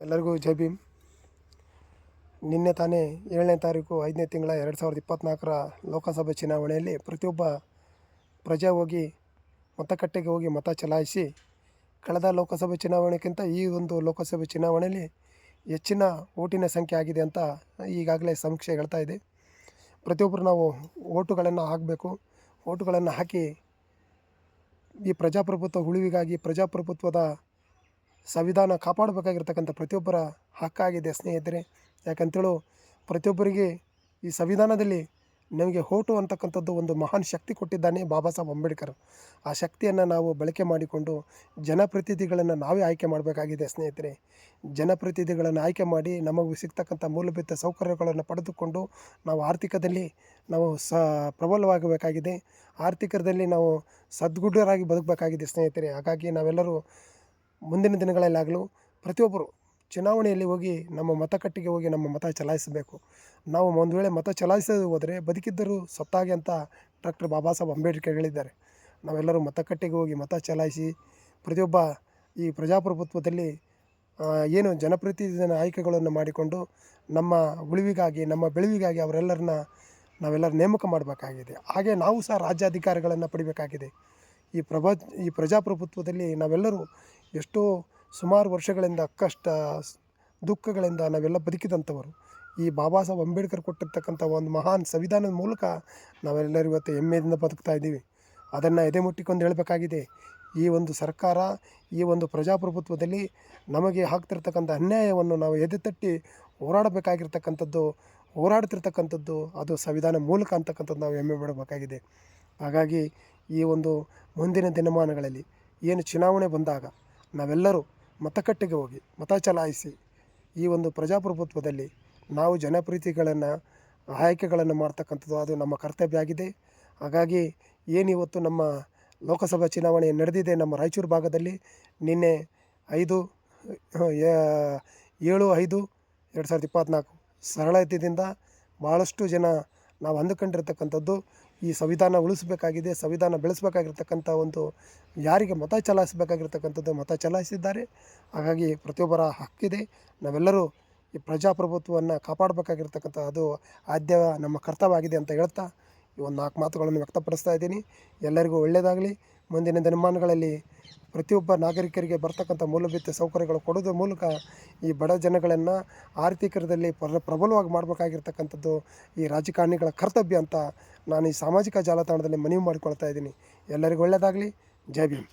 ಎಲ್ಲರಿಗೂ ಜೈ ಭೀಮ್. ನಿನ್ನೆ ತಾನೇ ಏಳನೇ ತಾರೀಕು ಐದನೇ ತಿಂಗಳ ಎರಡು ಸಾವಿರದ ಇಪ್ಪತ್ತ್ನಾಲ್ಕರ ಲೋಕಸಭೆ ಚುನಾವಣೆಯಲ್ಲಿ ಪ್ರತಿಯೊಬ್ಬ ಪ್ರಜೆ ಹೋಗಿ, ಮತಗಟ್ಟೆಗೆ ಹೋಗಿ ಮತ ಚಲಾಯಿಸಿ, ಕಳೆದ ಲೋಕಸಭೆ ಚುನಾವಣೆಗಿಂತ ಈ ಒಂದು ಲೋಕಸಭೆ ಚುನಾವಣೆಯಲ್ಲಿ ಹೆಚ್ಚಿನ ಓಟಿನ ಸಂಖ್ಯೆ ಆಗಿದೆ ಅಂತ ಈಗಾಗಲೇ ಸಮೀಕ್ಷೆ ಹೇಳ್ತಾ ಇದೆ. ಪ್ರತಿಯೊಬ್ಬರು ನಾವು ಓಟುಗಳನ್ನು ಹಾಕಬೇಕು. ಓಟುಗಳನ್ನು ಹಾಕಿ ಈ ಪ್ರಜಾಪ್ರಭುತ್ವ, ಉಳಿವಿಗಾಗಿ ಪ್ರಜಾಪ್ರಭುತ್ವದ ಸಂವಿಧಾನ ಕಾಪಾಡಬೇಕಾಗಿರ್ತಕ್ಕಂಥ ಪ್ರತಿಯೊಬ್ಬರ ಹಕ್ಕಾಗಿದೆ ಸ್ನೇಹಿತರೆ. ಯಾಕಂತೇಳು, ಪ್ರತಿಯೊಬ್ಬರಿಗೆ ಈ ಸಂವಿಧಾನದಲ್ಲಿ ನಮಗೆ ಹೋಟು ಅಂತಕ್ಕಂಥದ್ದು ಒಂದು ಮಹಾನ್ ಶಕ್ತಿ ಕೊಟ್ಟಿದ್ದಾನೆ ಬಾಬಾ ಸಾಹೇಬ್ ಅಂಬೇಡ್ಕರ್. ಆ ಶಕ್ತಿಯನ್ನು ನಾವು ಬಳಕೆ ಮಾಡಿಕೊಂಡು ಜನಪ್ರತಿನಿಧಿಗಳನ್ನು ನಾವೇ ಆಯ್ಕೆ ಮಾಡಬೇಕಾಗಿದೆ ಸ್ನೇಹಿತರೆ. ಜನಪ್ರತಿನಿಧಿಗಳನ್ನು ಆಯ್ಕೆ ಮಾಡಿ ನಮಗೆ ಸಿಗ್ತಕ್ಕಂಥ ಮೂಲಭೂತ ಸೌಕರ್ಯಗಳನ್ನು ಪಡೆದುಕೊಂಡು ನಾವು ಆರ್ಥಿಕದಲ್ಲಿ ನಾವು ಸ, ಪ್ರಬಲವಾಗಬೇಕಾಗಿದೆ. ಆರ್ಥಿಕದಲ್ಲಿ ನಾವು ಸದ್ಗುಡ್ಡರಾಗಿ ಬದುಕಬೇಕಾಗಿದೆ ಸ್ನೇಹಿತರೆ. ಹಾಗಾಗಿ ನಾವೆಲ್ಲರೂ ಮುಂದಿನ ದಿನಗಳಲ್ಲಾಗಲೂ ಪ್ರತಿಯೊಬ್ಬರು ಚುನಾವಣೆಯಲ್ಲಿ ಹೋಗಿ ನಮ್ಮ ಮತಗಟ್ಟೆಗೆ ಹೋಗಿ ನಮ್ಮ ಮತ ಚಲಾಯಿಸಬೇಕು. ನಾವು ಒಂದು ವೇಳೆ ಮತ ಚಲಾಯಿಸದೆ ಹೋದರೆ ಬದುಕಿದ್ದರೂ ಸತ್ತಾಗೆ ಅಂತ ಡಾಕ್ಟರ್ ಬಾಬಾ ಸಾಹೇಬ್ ಅಂಬೇಡ್ಕರ್ ಹೇಳಿದ್ದಾರೆ. ನಾವೆಲ್ಲರೂ ಮತಗಟ್ಟೆಗೆ ಹೋಗಿ ಮತ ಚಲಾಯಿಸಿ ಪ್ರತಿಯೊಬ್ಬ ಈ ಪ್ರಜಾಪ್ರಭುತ್ವದಲ್ಲಿ ಏನು ಜನಪ್ರತಿನಿಧಿನ ಆಯ್ಕೆಗಳನ್ನು ಮಾಡಿಕೊಂಡು ನಮ್ಮ ಉಳಿವಿಗಾಗಿ, ನಮ್ಮ ಬೆಳೆವಿಗಾಗಿ ಅವರೆಲ್ಲರನ್ನ ನಾವೆಲ್ಲರೂ ನೇಮಕ ಮಾಡಬೇಕಾಗಿದೆ. ಹಾಗೆ ನಾವು ಸಹ ರಾಜ್ಯಾಧಿಕಾರಿಗಳನ್ನು ಪಡಿಬೇಕಾಗಿದೆ. ಈ ಪ್ರಭಾ, ಈ ಪ್ರಜಾಪ್ರಭುತ್ವದಲ್ಲಿ ನಾವೆಲ್ಲರೂ ಎಷ್ಟೋ ಸುಮಾರು ವರ್ಷಗಳಿಂದ ಕಷ್ಟ ದುಃಖಗಳಿಂದ ನಾವೆಲ್ಲ ಬದುಕಿದಂಥವರು. ಈ ಬಾಬಾ ಸಾಹೇಬ್ ಅಂಬೇಡ್ಕರ್ ಕೊಟ್ಟಿರ್ತಕ್ಕಂಥ ಒಂದು ಮಹಾನ್ ಸಂವಿಧಾನದ ಮೂಲಕ ನಾವೆಲ್ಲರೂ ಇವತ್ತು ಹೆಮ್ಮೆಯಿಂದ ಬದುಕ್ತಾ ಇದ್ದೀವಿ. ಅದನ್ನು ಎದೆ ಮುಟ್ಟಿಕೊಂಡು ಹೇಳಬೇಕಾಗಿದೆ. ಈ ಒಂದು ಸರ್ಕಾರ, ಈ ಒಂದು ಪ್ರಜಾಪ್ರಭುತ್ವದಲ್ಲಿ ನಮಗೆ ಹಾಕ್ತಿರ್ತಕ್ಕಂಥ ಅನ್ಯಾಯವನ್ನು ನಾವು ಎದೆ ತಟ್ಟಿ ಹೋರಾಡಬೇಕಾಗಿರ್ತಕ್ಕಂಥದ್ದು, ಹೋರಾಡ್ತಿರ್ತಕ್ಕಂಥದ್ದು ಅದು ಸಂವಿಧಾನ ಮೂಲಕ ಅಂತಕ್ಕಂಥದ್ದು ನಾವು ಹೆಮ್ಮೆ ಪಡಬೇಕಾಗಿದೆ. ಹಾಗಾಗಿ ಈ ಒಂದು ಮುಂದಿನ ದಿನಮಾನಗಳಲ್ಲಿ ಏನು ಚುನಾವಣೆ ಬಂದಾಗ ನಾವೆಲ್ಲರೂ ಮತಕಟ್ಟೆಗೆ ಹೋಗಿ ಮತ ಚಲಾಯಿಸಿ ಈ ಒಂದು ಪ್ರಜಾಪ್ರಭುತ್ವದಲ್ಲಿ ನಾವು ಜನಪ್ರೀತಿಗಳನ್ನು, ಆಯ್ಕೆಗಳನ್ನು ಮಾಡ್ತಕ್ಕಂಥದ್ದು ಅದು ನಮ್ಮ ಕರ್ತವ್ಯ ಆಗಿದೆ ಹಾಗಾಗಿ ಏನಿವತ್ತು ನಮ್ಮ ಲೋಕಸಭಾ ಚುನಾವಣೆ ನಡೆದಿದೆ ನಮ್ಮ ರಾಯಚೂರು ಭಾಗದಲ್ಲಿ, ನಿನ್ನೆ ಐದು ಏಳು, ಐದು, ಎರಡು ಸಾವಿರದ ಇಪ್ಪತ್ತ್ನಾಲ್ಕು ಸರಳತೆಯಿಂದ ಭಾಳಷ್ಟು ಜನ ನಾವು ಅಂದುಕೊಂಡಿರ್ತಕ್ಕಂಥದ್ದು. ಈ ಸಂವಿಧಾನ ಉಳಿಸಬೇಕಾಗಿದೆ, ಸಂವಿಧಾನ ಬೆಳೆಸಬೇಕಾಗಿರ್ತಕ್ಕಂಥ ಒಂದು ಯಾರಿಗೆ ಮತ ಚಲಾಯಿಸಬೇಕಾಗಿರ್ತಕ್ಕಂಥದ್ದು ಮತ ಚಲಾಯಿಸಿದ್ದಾರೆ. ಹಾಗಾಗಿ ಪ್ರತಿಯೊಬ್ಬರ ಹಕ್ಕಿದೆ. ನಾವೆಲ್ಲರೂ ಈ ಪ್ರಜಾಪ್ರಭುತ್ವವನ್ನು ಕಾಪಾಡಬೇಕಾಗಿರ್ತಕ್ಕಂಥ ಅದು ಆದ್ಯ ನಮ್ಮ ಕರ್ತವ್ಯ ಆಗಿದೆ ಅಂತ ಹೇಳ್ತಾ ಈ ಒಂದು ನಾಲ್ಕು ಮಾತುಗಳನ್ನು ವ್ಯಕ್ತಪಡಿಸ್ತಾ ಇದ್ದೀನಿ. ಎಲ್ಲರಿಗೂ ಒಳ್ಳೆಯದಾಗಲಿ. ಮುಂದಿನ ದಿನಮಾನಗಳಲ್ಲಿ ಪ್ರತಿಯೊಬ್ಬ ನಾಗರಿಕರಿಗೆ ಬರ್ತಕ್ಕಂಥ ಮೂಲಭೂತ ಸೌಕರ್ಯಗಳು ಕೊಡೋದ್ರ ಮೂಲಕ ಈ ಬಡ ಜನಗಳನ್ನು ಆರ್ಥಿಕದಲ್ಲಿ ಪ್ರ, ಪ್ರಬಲವಾಗಿ ಮಾಡಬೇಕಾಗಿರ್ತಕ್ಕಂಥದ್ದು ಈ ರಾಜಕಾರಣಿಗಳ ಕರ್ತವ್ಯ ಅಂತ ನಾನು ಈ ಸಾಮಾಜಿಕ ಜಾಲತಾಣದಲ್ಲಿ ಮನವಿ ಮಾಡಿಕೊಳ್ತಾ ಇದ್ದೀನಿ. ಎಲ್ಲರಿಗೂ ಒಳ್ಳೆಯದಾಗಲಿ. ಜೈ ಭೀಮ್.